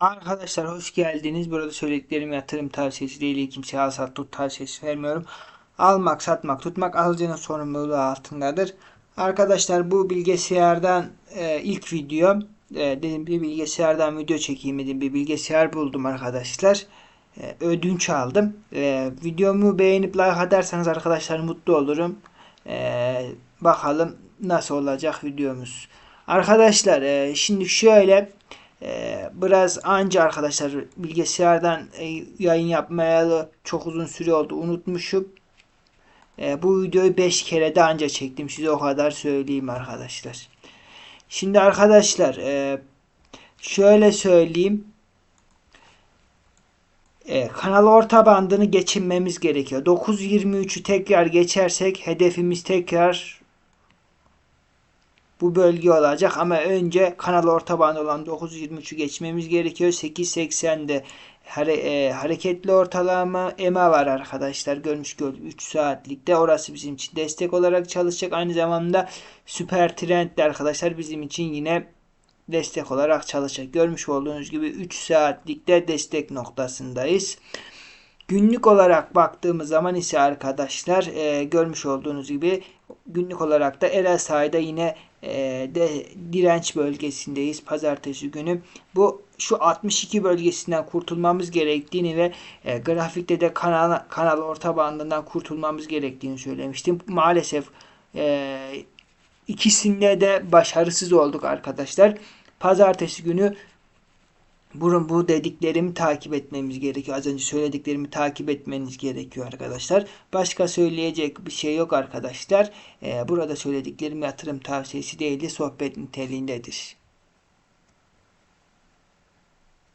Arkadaşlar hoş geldiniz. Burada söylediklerim yatırım tavsiyesi değil. Kimseye al sat tut tavsiyesi vermiyorum. Almak, satmak, tutmak alıcının sorumluluğu altındadır. Arkadaşlar bu bilgisayardan e, ilk video e, dedim bir bilgisayardan video çekeyim dedim. Bir bilgisayar buldum arkadaşlar. E, ödünç aldım. E, videomu beğenip like atarsanız arkadaşlar mutlu olurum. E, bakalım nasıl olacak videomuz. Arkadaşlar e, şimdi şöyle biraz anca arkadaşlar bilgisayardan e, yayın yapmayalı çok uzun süre oldu unutmuşum. Ee, bu videoyu 5 kere de anca çektim size o kadar söyleyeyim arkadaşlar. Şimdi arkadaşlar e, şöyle söyleyeyim. E, kanal orta bandını geçinmemiz gerekiyor. 9.23'ü tekrar geçersek hedefimiz tekrar bu bölge olacak ama önce kanal orta band olan 9.23'ü geçmemiz gerekiyor. 8.80'de hare, e, hareketli ortalama EMA var arkadaşlar. Görmüş gördük 3 saatlikte. Orası bizim için destek olarak çalışacak. Aynı zamanda süper trend de arkadaşlar bizim için yine destek olarak çalışacak. Görmüş olduğunuz gibi 3 saatlikte destek noktasındayız. Günlük olarak baktığımız zaman ise arkadaşlar e, görmüş olduğunuz gibi günlük olarak da RSI'da yine de direnç bölgesindeyiz pazartesi günü. Bu şu 62 bölgesinden kurtulmamız gerektiğini ve e, grafikte de kanal kanal orta bandından kurtulmamız gerektiğini söylemiştim. Maalesef e, ikisinde de başarısız olduk arkadaşlar. Pazartesi günü bunun bu dediklerimi takip etmemiz gerekiyor. Az önce söylediklerimi takip etmeniz gerekiyor arkadaşlar. Başka söyleyecek bir şey yok arkadaşlar. Ee, burada söylediklerim yatırım tavsiyesi değil de sohbet niteliğindedir.